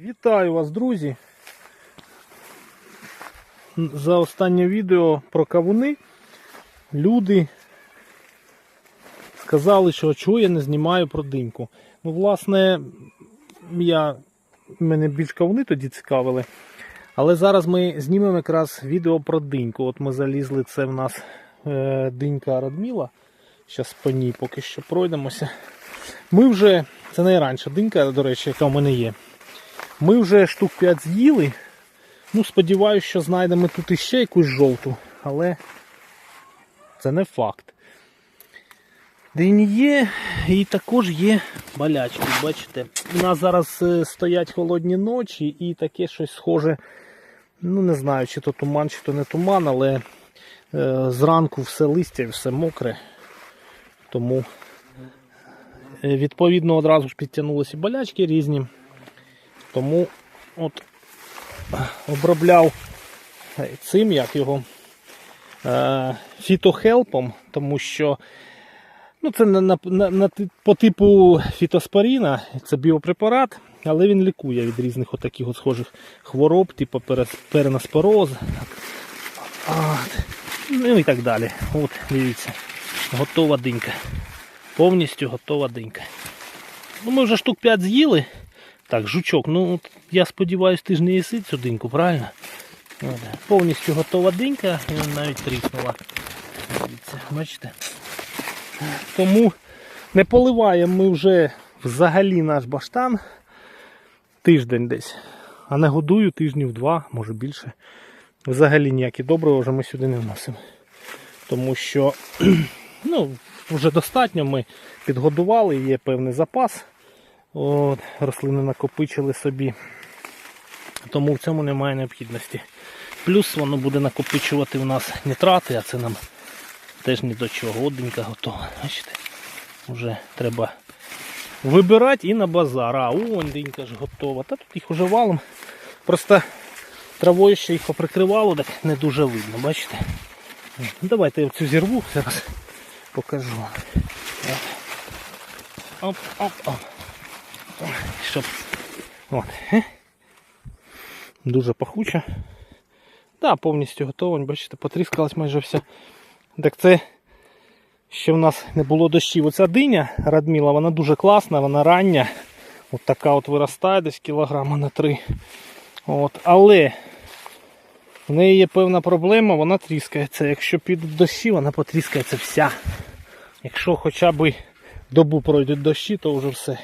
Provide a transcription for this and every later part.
Вітаю вас, друзі! За останнє відео про кавуни люди сказали, що чого я не знімаю про диньку. Ну, власне, я, мене більш кавуни тоді цікавили. Але зараз ми знімемо якраз відео про диньку. От ми залізли, це в нас е, динька Радміла. Зараз по ній поки що пройдемося. Ми вже, це найранша динька, до речі, яка в мене є. Ми вже штук 5 з'їли. Ну, сподіваюся, що знайдемо тут іще якусь жовту, але це не факт. Дині є, і також є болячки. Бачите, у нас зараз е, стоять холодні ночі і таке щось схоже. Ну, не знаю, чи то туман, чи то не туман, але е, зранку все листя і все мокре. Тому е, відповідно одразу ж підтягнулися болячки різні. Тому от обробляв е, цим, як його е, фітохелпом, тому що ну, це на, на, на, по типу фітоспоріна, це біопрепарат, але він лікує від різних отаких от схожих хвороб, типу перенаспороз. Ну і так далі. От, дивіться, готова динька. Повністю готова динька. Ну, ми вже штук 5 з'їли. Так, жучок, ну от я сподіваюся, ти ж не їси цю диньку, правильно? От, повністю готова динька, навіть тріснула. Дивіться, бачите? Тому не поливаємо ми вже взагалі наш баштан тиждень десь. А не годую тижнів два, може більше. Взагалі ніякі добрива вже ми сюди не вносимо. Тому що ну, вже достатньо ми підгодували, є певний запас. От, рослини накопичили собі. Тому в цьому немає необхідності. Плюс воно буде накопичувати в нас нітрати, а це нам теж ні до чого. Оденька готова. Бачите? Вже треба вибирати і на базар. А он денька ж готова. Та тут їх уже валом. Просто травою ще їх поприкривало, так не дуже видно, бачите? Ну, Давайте я цю зірву зараз покажу. От. Щоб. От. Дуже пахуча. Так, повністю готова, бачите, потріскалась майже вся. Так це ще в нас не було дощів. Оця диня радміла, вона дуже класна, вона рання. От така от виростає десь кілограма на три. От. Але в неї є певна проблема, вона тріскається. Якщо підуть дощі, вона потріскається вся. Якщо хоча б добу пройдуть дощі, то вже все.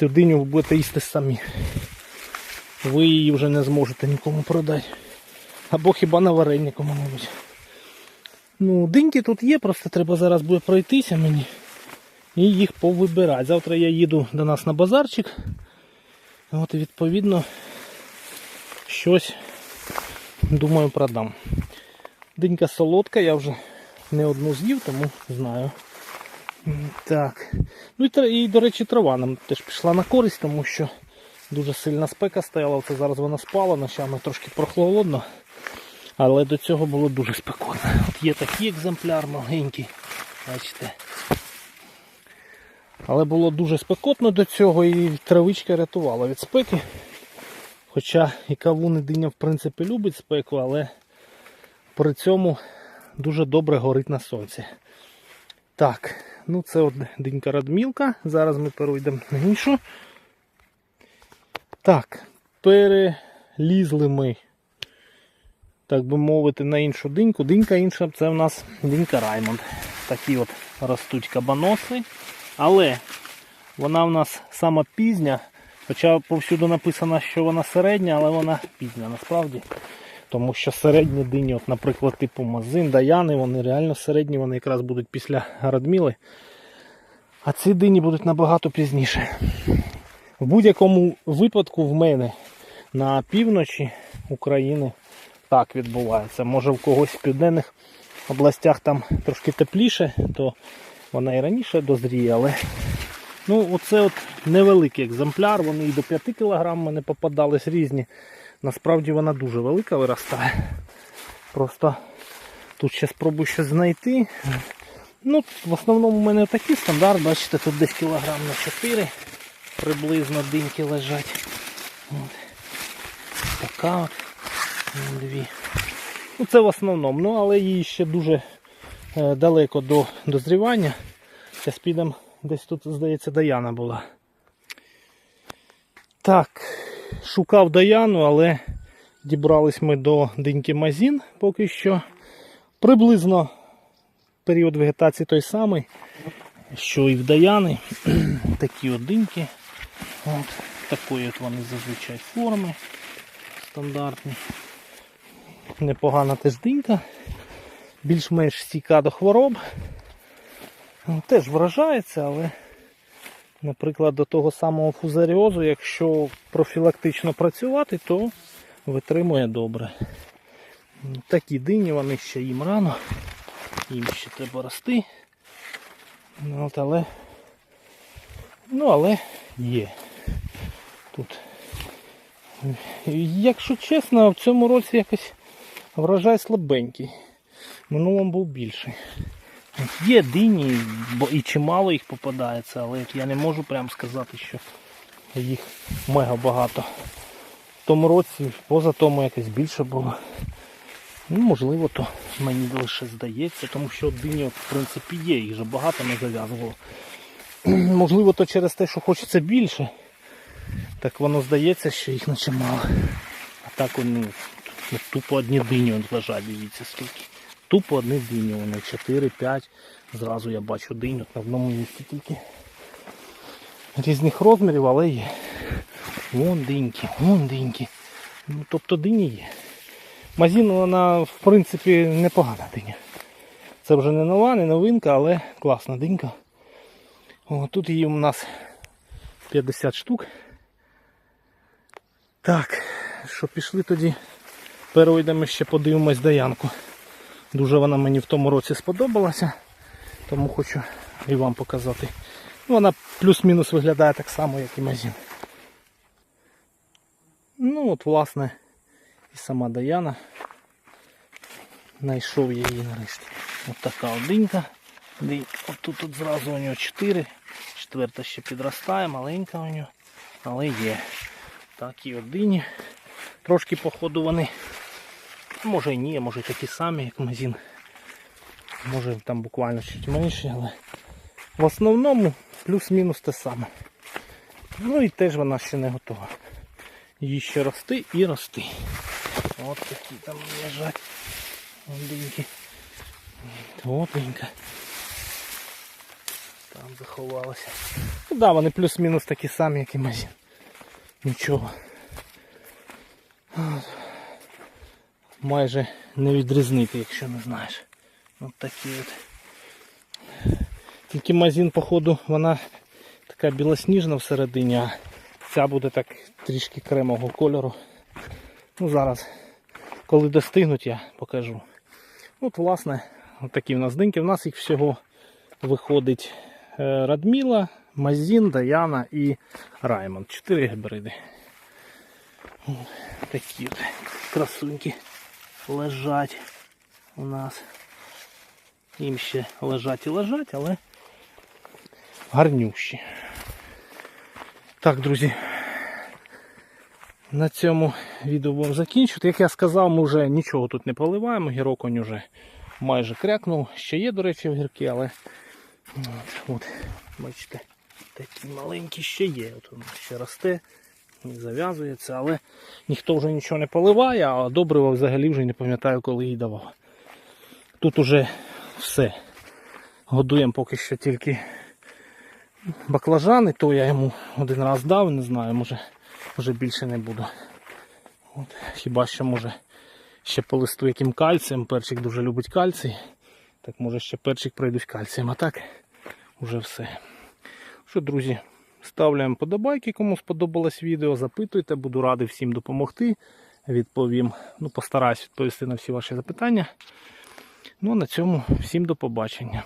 Цю диню ви будете їсти самі. Ви її вже не зможете нікому продати. Або хіба на варення кому-небудь. Ну, диньки тут є, просто треба зараз буде пройтися мені і їх повибирати. Завтра я їду до нас на базарчик. От відповідно щось думаю продам. Динька солодка, я вже не одну з'їв, тому знаю. Так. Ну і, і, до речі, трава нам теж пішла на користь, тому що дуже сильна спека стояла. Оце зараз вона спала, ночами трошки прохолодно. Але до цього було дуже спекотно. От є такий екземпляр маленький. Бачите. Але було дуже спекотно до цього і травичка рятувала від спеки. Хоча і кавун і диня в принципі любить спеку, але при цьому дуже добре горить на сонці. Так, ну це от динька радмілка. Зараз ми перейдемо на іншу. Так, перелізли ми, так би мовити, на іншу диньку. Динька інша це в нас динька Раймонд. Такі от ростуть кабаноси. Але вона в нас сама пізня. Хоча повсюду написано, що вона середня, але вона пізня насправді. Тому що середні дині, от, наприклад, типу Мазин, Даяни, вони реально середні, вони якраз будуть після Радміли. А ці дині будуть набагато пізніше. В будь-якому випадку в мене на півночі України так відбувається. Може в когось в південних областях там трошки тепліше, то вона і раніше дозріє, але ну, оце от невеликий екземпляр, вони і до 5 кг мене попадались різні. Насправді вона дуже велика виростає. Просто тут ще спробую щось знайти. Ну, в основному в мене такий стандарт, бачите, тут десь кілограм на 4 приблизно диньки лежать. От. така от. Дві. Ну, це в основному, ну, але їй ще дуже е, далеко до дозрівання. Зараз підемо, десь тут, здається, Даяна була. Так, шукав Даяну, але дібрались ми до диньки Мазін поки що. Приблизно період вегетації той самий, що і в Даяни. Такі от диньки. От, такої от вони зазвичай форми стандартні. Непогана теж динька. Більш-менш стійка до хвороб. Теж вражається, але, наприклад, до того самого фузаріозу, якщо профілактично працювати, то витримує добре. Такі дині, вони ще їм рано, їм ще треба рости. Ну, але, ну, але є. Тут. Якщо чесно, в цьому році якось врожай слабенький. В минулому був більший. Є дині, бо і чимало їх попадається, але я не можу прям сказати, що їх мега багато. В тому році, поза тому якось більше було. Ну, можливо, то мені лише здається, тому що дині, в принципі, є, їх же багато не зав'язувало. Можливо, то через те, що хочеться більше. Так воно здається, що їх наче мало. А так вони тупо одні дині лежать, дивіться скільки. Тупо одні дині, вони 4-5. Зразу я бачу динь на одному місці тільки. Різних розмірів, але є. Вон диньки, вон диньки. Ну, тобто дині є. Мазін вона в принципі непогана диня. Це вже не нова, не новинка, але класна динька. О, тут її у нас 50 штук. Так, що пішли тоді. Перейдемо ще подивимось Даянку. Дуже вона мені в тому році сподобалася, тому хочу і вам показати. Ну, Вона плюс-мінус виглядає так само, як і Мазін. Ну от, власне, і сама Даяна. Знайшов я її нарешті. От така одинька. От тут от зразу у нього 4. Четверта ще підростає, маленька у нього, але є. Так і одині. Трошки походу вони. Може і ні, може такі самі, як Мазін. Може там буквально чуть менші, але в основному плюс-мінус те саме. Ну і теж вона ще не готова. Її ще рости і рости. От такі там лежать. Одиньки. Топленька. Там заховалася. Ну да, вони плюс-мінус такі самі, як і Мазін. Нічого. Майже не відрізнити, якщо не знаєш. От такі от. Тільки мазін, походу, вона така білосніжна всередині, а ця буде так трішки кремового кольору. Ну зараз, коли достигнуть, я покажу. От, власне, от такі в нас диньки. У нас їх всього виходить е, Радміла, Мазін, Даяна і Раймонд. Чотири гібриди. Такі от красуньки лежать у нас. Їм ще лежать і лежать, але гарнющі. Так, друзі. На цьому відео будемо закінчувати. Як я сказав, ми вже нічого тут не поливаємо, гіроконь вже майже крякнув. Ще є, до речі, огірки, але от, от, бачите, такі маленькі ще є. От воно ще росте, зав'язується, але ніхто вже нічого не поливає, а добрива взагалі вже не пам'ятаю, коли їй давав. Тут уже все. Годуємо поки що тільки баклажани, то я йому один раз дав, не знаю, може вже більше не буду. От, хіба що може ще по листу яким кальцієм. Перчик дуже любить кальцій. Так може ще перчик пройдуть кальцієм, а так вже все. Що, друзі, ставляємо подобайки, кому сподобалось відео, запитуйте, буду радий всім допомогти. Відповім. Ну, постараюсь відповісти на всі ваші запитання. Ну а на цьому всім до побачення.